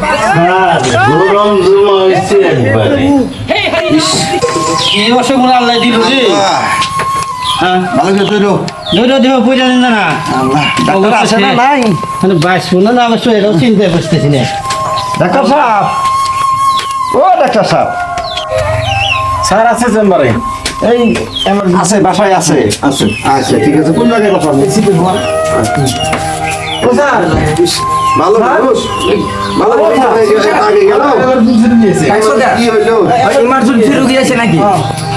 Sir গরম জমা হয়েছে একবারে। এই বছর আল্লাহ দিল রে? হ্যাঁ? মানে এটাও চিন্তায় বসতেছি না। ডাক্তার সাহেব। ও ডাক্তার সাহেব। স্যার আছে চেম্বারে? এই আমার আছে বাসায় আছে। আছে আচ্ছা ঠিক আছে। কোন জায়গায় কথা বলছি ও স্যার। ভালো মানুষ ভালো হয়ে গেছে, আগে গেল কি হইল ইমার্জেন্সি রুগী আছে নাকি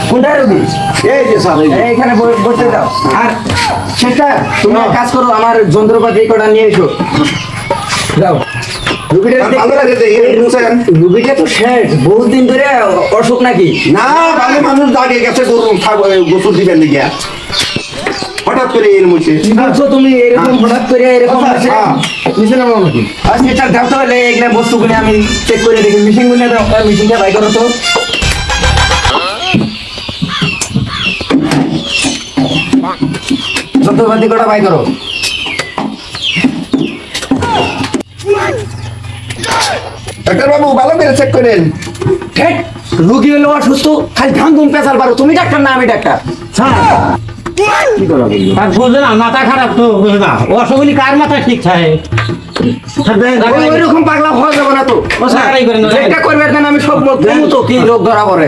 কোনটা রুগী এই যে স্যার এইখানে বসে যাও আর সেটা তুমি কাজ করো আমার যন্ত্রপাতি কটা নিয়ে এসো যাও রুগীটা তো শেষ বহুত দিন ধরে অসুখ নাকি না ভালো মানুষ দাগে গেছে গরু গোসল দিবেন নাকি হঠাৎ করে এর মুছে। কি বলছো তুমি এরকম হঠাৎ করে এরকম? হ্যাঁ, নিচে নামাও নাকি? তো এখানে বস্তুগুলো আমি চেক করে দেখি। মেশিনগুলো দাও। মেশিনটা বাই করো তো। যন্ত্রপাতি কটা বাই করো। ডাক্তার বাবু ভালো করে চেক করেন ঠেট রুগী হলো অসুস্থ খালি ধান ধুম পেশাল পারো। তুমি ডাক্তার না আমি ডাক্তার। আর বুঝলে না মাথা খারাপ তো বুঝলে না। অসুবিধি কার মাথা ঠিক থাকে? ওই- ওইরকম পাগলা হওয়া যাবে না তো। যেটা করবে না আমি সব তো কি রোগ ধরা পড়ে।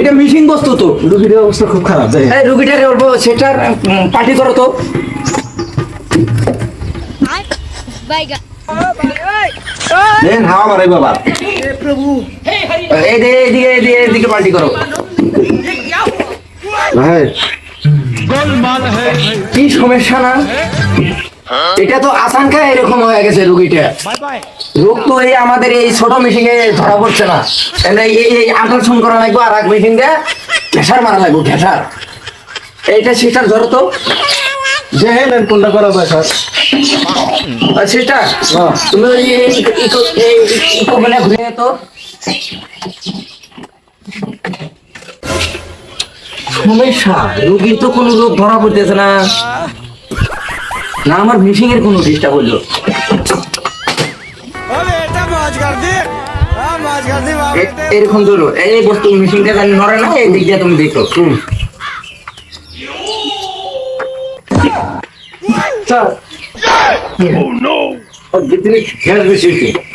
এটা মিশিং বস্তু তো। রুগীর অবস্থা খুব খারাপ এই রুগীটারে বলব সেটার পার্টি করো তো। Baiga. দেন হাওয়া মারাই বাবা। এই এইদিকে পার্টি করো। হ্যাঁ কি সমস্যা না? এটা তো খায় এরকম হয়ে গেছে রুগীটা। রোগ তো এই আমাদের এই ছোট মেশিনে ধরা পড়ছে না। এই এই আল্ট্রাসাউন্ড করা লাগবে আর এক মেশিন দিয়ে ঘেসার মারা লাগবে ঘেসার এইটা সেটার ধরো তো। দেখেন কোনটা করা যায় স্যার? সেটা? তুমি ওই ইকো- মানে ঘুরে তো। সমস্যা? রোগীর তো কোনো রোগ ধরা পড়তেছে না। না আমার মিশিং এর কোনো ডিস্টার্ব হলো এরকম ধরো। এই বস্তু মিশিংটা জানি নড়ে না এই দিক দিয়ে তুমি দেখো।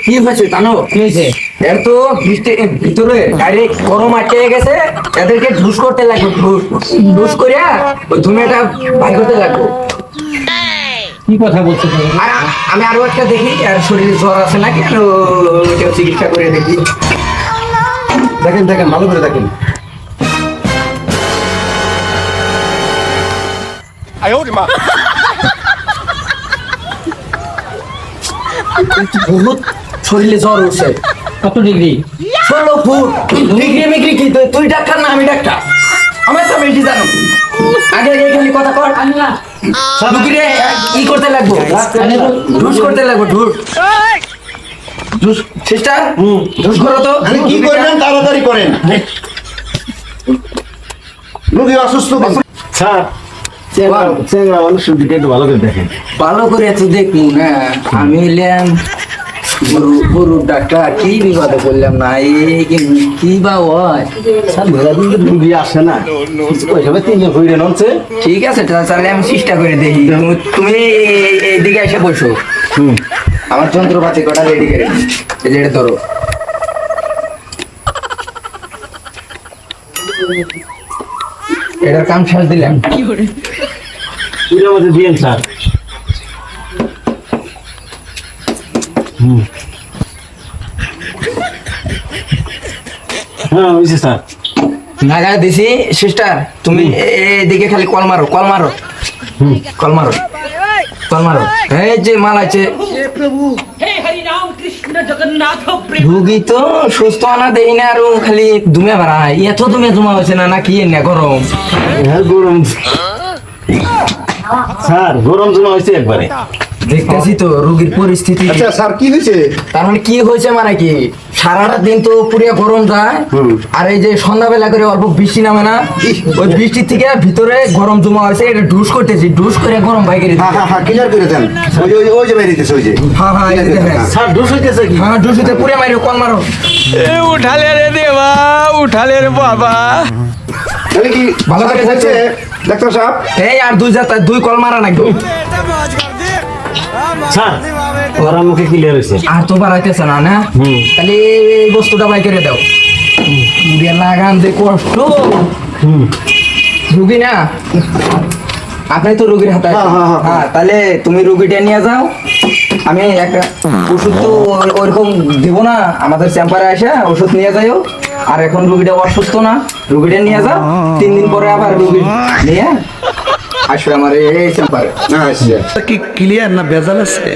কি? হয়েছে জানো? কি হয়েছে? এর তো ভিতরে- ভিতরে ডাইরেক্ট গরম আটকে গেছে। এদেরকে ঢুস করতে লাগবে ঢুস ঢুস করিয়া ওই ধুমেটা বাই করতে লাগবে। কি কথা বলছো? আর আমি আরও একটা দেখি আর শরীরে জ্বর আছে নাকি? আর ও- চিকিৎসা করে দেখি। দেখেন দেখেন ভালো করে দেখেন। বহুত শরীরে জ্বর উঠছে কত ডিগ্রি ষোলো ফুট। মিগ্রি মিগ্রি কি? তুই- ডাক্তার না আমি ডাক্তার। আমার তো বেশি জানো। আগে আগে খালি কথা কর। রুগীরে ই করতে লাগবো। ঢুস করতে লাগবো ঢুস। ঢুস। সিস্টার ঢুস করো তো। কি করবেন? তাড়াতাড়ি করেন। রুগী অসুস্থ। স্যার মানুষের দিকে একটু ভালো করে দেখেন ভালো করে তো দেখব না আমি হইলাম গরু গরুর ডাক্তার কি বিপদে করলাম না এই কি- বা হয়? স্যার মেলা দিন তো রুগী আসে না। কিছু তিনজন হইরে ননছে ঠিক আছে তাহলে আমি চেষ্টা করে দেখি। তুমি- এইদিকে এসে বসো। আমার যন্ত্রপাতি কটা রেডি করে ধরো। এটার কাম শেষ দিলাম। পুরো মধ্যে দিয়েন স্যার। হ্যাঁ বুঝছি স্যার। নাগা দিছি সিস্টার তুমি এ- এদিকে খালি কল মারো কল মারো। কল মারো কল মারো। এই যে মাল আছে। তো সুস্থ আনা দেই না আর খালি দুমে বাড়ায় এত দুমে জমা হয়েছে না না কি না গরম? হ্যাঁ গরম। স্যার গরম জমা হয়েছে একবারে। দেখতেছি তো রোগীর পরিস্থিতি। আচ্ছা স্যার কি হয়েছে? তার মানে কি হয়েছে মানে কি? সারাটা দিন তো পুরিয়া গরম যায় আর এই যে সন্ধ্যাবেলা করে অল্প বৃষ্টি নামে না ওই বৃষ্টির থেকে ভিতরে গরম জমা হয়েছে এটা ডুস করতেছি ডুস করে গরম বাইকে হ্যাঁ হ্যাঁ হ্যাঁ ক্লিয়ার করে দেন। ওই যে ওই- ওই যে বেরিয়েছে ওই যে। হ্যাঁ হ্যাঁ এই দেখেন। স্যার দোষ হইতেছে কি? হ্যাঁ ডুস হইতে পুরিয়া মারি কল মারো। এ উঠালে রে দেবা উঠালে রে বাবা। তাহলে কি ভালো করে হয়েছে? ডাক্তার সাহেব? এই আর দুই জাতা দুই কল মারা নাকি? স্যার ওরা মুখে ক্লিয়ার হয়েছে। আর তো বাড়াইতেছে না না? তাহলে এই বস্তুটা বাই করে দাও। পুরিয়া লাগান যে কষ্ট। রুগী না? আপনি তো রুগীর হাতে হ্যাঁ, হ্যাঁ, হ্যাঁ। হ্যাঁ তাহলে তুমি রুগীটা নিয়ে যাও। আমি একটা ওষুধ তো ওই- ওইরকম দিব না। আমাদের চেম্বারে আসে ওষুধ নিয়ে যাইও। আর এখন রুগীটা অসুস্থ না রুগীটা নিয়ে যাও। তিন দিন পরে আবার রুগী নিয়ে আসবে আমার এই আচ্ছা কি ক্লিয়ার না বেজাল আছে?